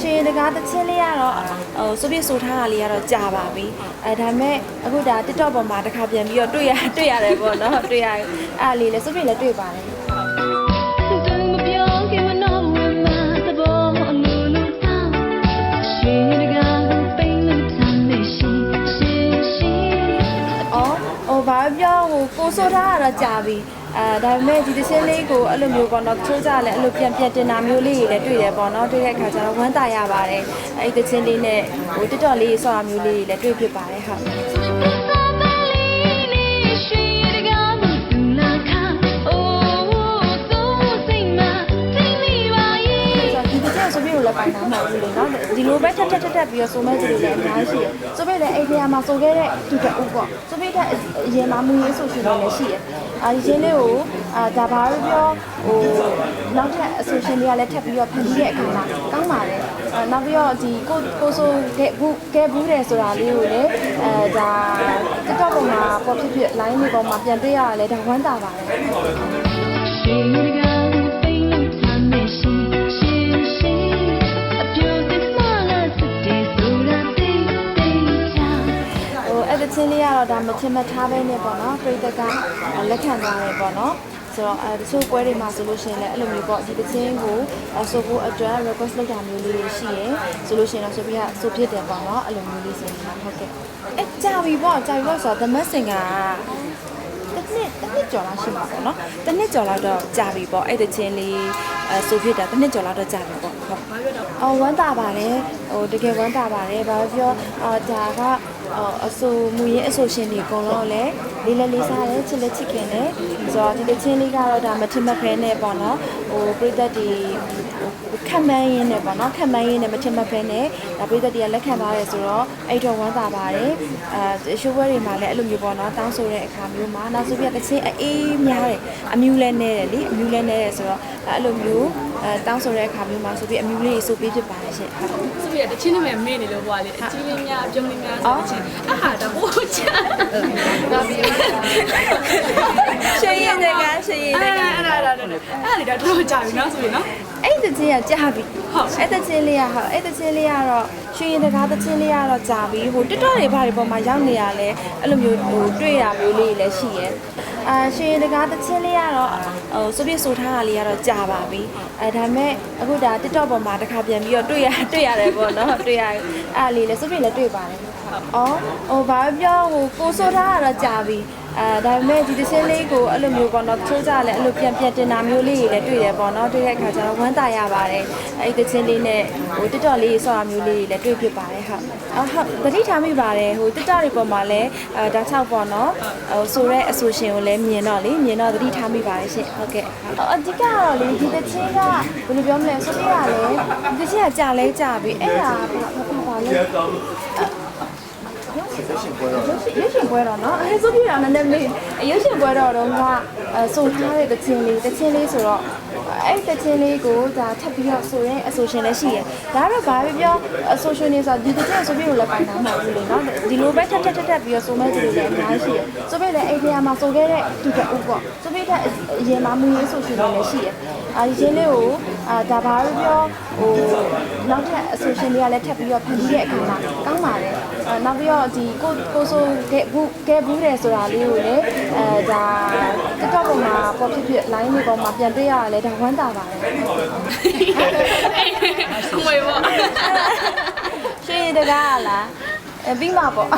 ရွှေတကားတချင်းလေးကတော့ဟိုစုပြည့်ဆိုထားတာလေးကတော့ကြာပါပြီအဲဒါပေမဲ့အခုဒါ TikTok ပေါ်မှာတစ်ခါပြန်ပြီးတော့တွေ့ရတွေ့ရတယ်ပေါ့နော်တွေ့ရအဲအားလေးလည်းစုပြည့်လည်းတွေ့ပါတယ် ပြောဟိုကိုဆိုထားတာတော့ကြာပြီ။အဲဒါပေမဲ့ဒီတစ်ချင်းလေးကိုအဲ့လိုမျိုးပေါ့နော်တချို့ကြလည်းအဲ့လိုပြန်ပြန်တင်တာမျိုးလေးတွေလည်းတွေ့တယ်ပေါ့နော်တွေ့တဲ့အခါကျတော့ဝမ်းသာရပါတယ်။အဲ့ဒီတစ်ချင်းလေးနဲ့ဟို TikTok လေးဆော့တာမျိုးလေးတွေလည်းတွေ့ဖြစ်ပါတယ်ဟုတ်။ ဒီလိုပဲထက်ထက်ထက်ထက်ပြီးတော့ဆိုမဲ့သူတွေလည်းအများကြီးရှိတယ်ဆိုပြီးလည်းအိမ်ထဲမှာဆိုခဲ့တဲ့တူတူပေါ့ဆိုပြီးတဲ့အရင်မှမူရေးဆိုရှင်တွေလည်းရှိတယ်အာဒီချင်းလေးကိုအာဒါဘာလို့ပြောဟိုနောက်ထပ်အဆိုရှင်တွေကလည်းထပ်ပြီးတော့ဖန်တီးတဲ့အခါမှာကောင်းပါတယ်အာနောက်ပြီးတော့ဒီကိုကိုဆိုခဲ့ဘူးခဲ့ဘူးတယ်ဆိုတာလေးကိုလည်းအဲဒါ TikTok ပေါ်မှာပေါ်ဖြစ်ဖြစ် line တွေပေါ်မှာပြန်တွေ့ရတာလည်းဒါဝမ်းသာပါတယ် ချင်းလေးကတော့ဒါမချင်မထားပဲနဲ့ပေါ့နော်ပြိတ္တကလက်ခံသွားတယ်ပေါ့နော်ဆိုတော့အဲတချို့ပွဲတွေမှာဆိုလို့ရှိရင်လည်းအဲ့လိုမျိုးပေါ့ဒီတချင်းကိုအဆိုဖို့အတွက် request လုပ်တာမျိုးလေးတွေရှိရယ်ဆိုလို့ရှိရင်တော့ဆိုပြကဆိုဖြစ်တယ်ပေါ့နော်အဲ့လိုမျိုးလေးဆိုရင်တော့ဟုတ်ကဲ့အဲကြာပြီပေါ့ကြာပြီပေါ့ဆိုတော့ The Mask ကတစ်နှစ်တစ်နှစ်ကျော်လောက်ရှိမှာပေါ့နော်တစ်နှစ်ကျော်လောက်တော့ကြာပြီပေါ့အဲ့ဒီချင်းလေးအဲဆိုဖြစ်တာတစ်နှစ်ကျော်လောက်တော့ကြာပြီပေါ့ဟုတ်အော်ဝမ်းသာပါတယ်ဟိုတကယ်ဝမ်းသာပါတယ်ဘာလို့ပြောအာဒါကအော်အဆိုမူရင်အဆိုရှင်တွေအကုန်လုံးလည်းလေးလေးလေးစားတယ်ချစ်လက်ချစ်ခင်တယ်ဆိုတော့ဒီတစ်ချင်းလေးကတော့ဒါမထင်မဖဲနဲ့ပေါ့နော်ဟိုပြိသက်တွေခက်မှန်းရင်းနဲ့ပေါ့နော်ခက်မှန်းရင်းနဲ့မထင်မဖဲနဲ့ဒါပြိသက်တွေကလက်ခံပါတယ်ဆိုတော့အဲ့တော့ဝမ်းသာပါတယ်အဲရှိုးဘွဲတွေမှာလည်းအဲ့လိုမျိုးပေါ့နော်တောင်းဆိုတဲ့အခါမျိုးမှာနောက်ဆိုပြတစ်ချင်းအေးများတယ်အမြူလဲနေတယ်လေအမြူလဲနေတယ်ဆိုတော့အဲ့လိုမျိုးအဲတောင်းဆိုတဲ့အခါမျိုးမှာဆိုပြအမြူလေးဆိုပေးဖြစ်ပါတယ်ရှင်ဟုတ်ဆိုပြီးတချင်းနာမည်မေ့နေလို့ဟွာလေအကြီးလေးများအပြုံးလေးများဆိုချင်းအဟာတော့ဟိုချာဒါပြီးရှင်းရင်တကရှင်းရင်တအဲ့ကဒါအဲ့ဒါအဲ့ဒါအဲ့ဒါလေတော့တော်ကြာပြီနော်ဆိုရင်နော် အဲ့ဒီတချင်းကကြာပြီဟုတ် အဲ့တချင်းလေးကဟုတ်အဲ့တချင်းလေးကတော့ရွှေရင်တကားတချင်းလေးကတော့ကြာပြီဟိုတက်တော့တွေဘာတွေပေါ်မှာရောက်နေရလဲအဲ့လိုမျိုးဟိုတွေ့ရမျိုးလေးလည်းရှိရဲ့ အာရွှေရင်တကားတချင်းလေးကတော့ဟိုဆိုပြဆိုထားတာလေးကတော့ကြာပါပြီအဲဒါပေမဲ့အခုဒါ TikTok ပေါ်မှာတစ်ခါပြန်ပြီးတော့တွေ့ရတွေ့ရတယ်ပေါ့နော်တွေ့ရအဲ့ဒါလေးလည်းဆိုပြလည်းတွေ့ပါတယ်အော်ဟိုဘာပြောဟိုကိုဆိုထားတာတော့ကြာပြီ အဲဒါပေမဲ့ဒီတစ်ချင်းလေးကိုအဲ့လိုမျိုးပေါ့နော်တချို့ကြလည်းအဲ့လိုပြန်ပြန်တင်တာမျိုးလေးတွေလည်းတွေ့တယ်ပေါ့နော်တွေ့တဲ့အခါကျတော့ဝမ်းသာရပါတယ်အဲ့ဒီတစ်ချင်းလေးနဲ့ဟို TikTok လေးဆော့တာမျိုးလေးတွေလည်းတွေ့ဖြစ်ပါတယ်ဟုတ်အဟုတ်သတိထားမိပါတယ်ဟို TikTok တွေပေါ်မှာလည်းအဲဒါ6ပေါ့နော်ဟိုဆိုတဲ့အဆိုရှင်ကိုလည်းမြင်တော့လေမြင်တော့သတိထားမိပါတယ်ရှင်ဟုတ်ကဲ့အဓိကတော့လေဒီတစ်ချင်းကဘယ်လိုပြောမလဲဆိုပြရလေဒီတစ်ချင်းကကြာလဲကြာပြီအဲ့ဒါဘာဘာလဲ ရှင်ပွဲတော့ရုပ်ရှင်ပွဲတော့နော်အဲဆိုပြရအောင်နည်းနည်းလေးရုပ်ရှင်ပွဲတော့တော့ကဆိုထားတဲ့တခြင်းလေးတခြင်းလေးဆိုတော့အဲ့တခြင်းလေးကိုဒါထပ်ပြီးတော့ဆိုရင်အဆိုရှင်လည်းရှိရယ်ဒါကတော့ဘာပဲပြောအဆိုရှင်နေဆိုဒီတခြင်းဆိုပြီးတော့လည်းပိုင်တာမဟုတ်ဘူးလေနော်ဒီလိုပဲထပ်ထပ်ထပ်ထပ်ပြီးတော့ဆိုမဲ့သူတွေလည်းအများကြီးရှိရယ်ဆိုပြီးလည်းအဲ့ဒီမှာဆိုခဲ့တဲ့သူတူပေါ့ဆိုပြီးတဲ့အရင်မှမူရင်းဆိုရှင်တွေလည်းရှိရယ်အဲဒီခြင်းလေးကို အာဒါဘာပဲပြောဟိုနောက်ထပ်အဆိုရှင်တွေကလည်းထပ်ပြီးတော့ဖန်တီးတဲ့အခါမှာကောင်းပါတယ်အဲနောက်ပြီးတော့ဒီကိုကိုဆိုခဲ့ဘူးခဲ့ဘူးတယ်ဆိုတာလေးကိုလည်းအဲဒါ TikTok ပေါ်မှာပေါ်ဖြစ်ဖြစ် line တွေပေါ်မှာပြန်တွေ့ရတာလည်းဒါဝမ်းသာပါတယ်ခွေပေါ့ရှေ့တကားလားအဲပြီးမှာပေါ့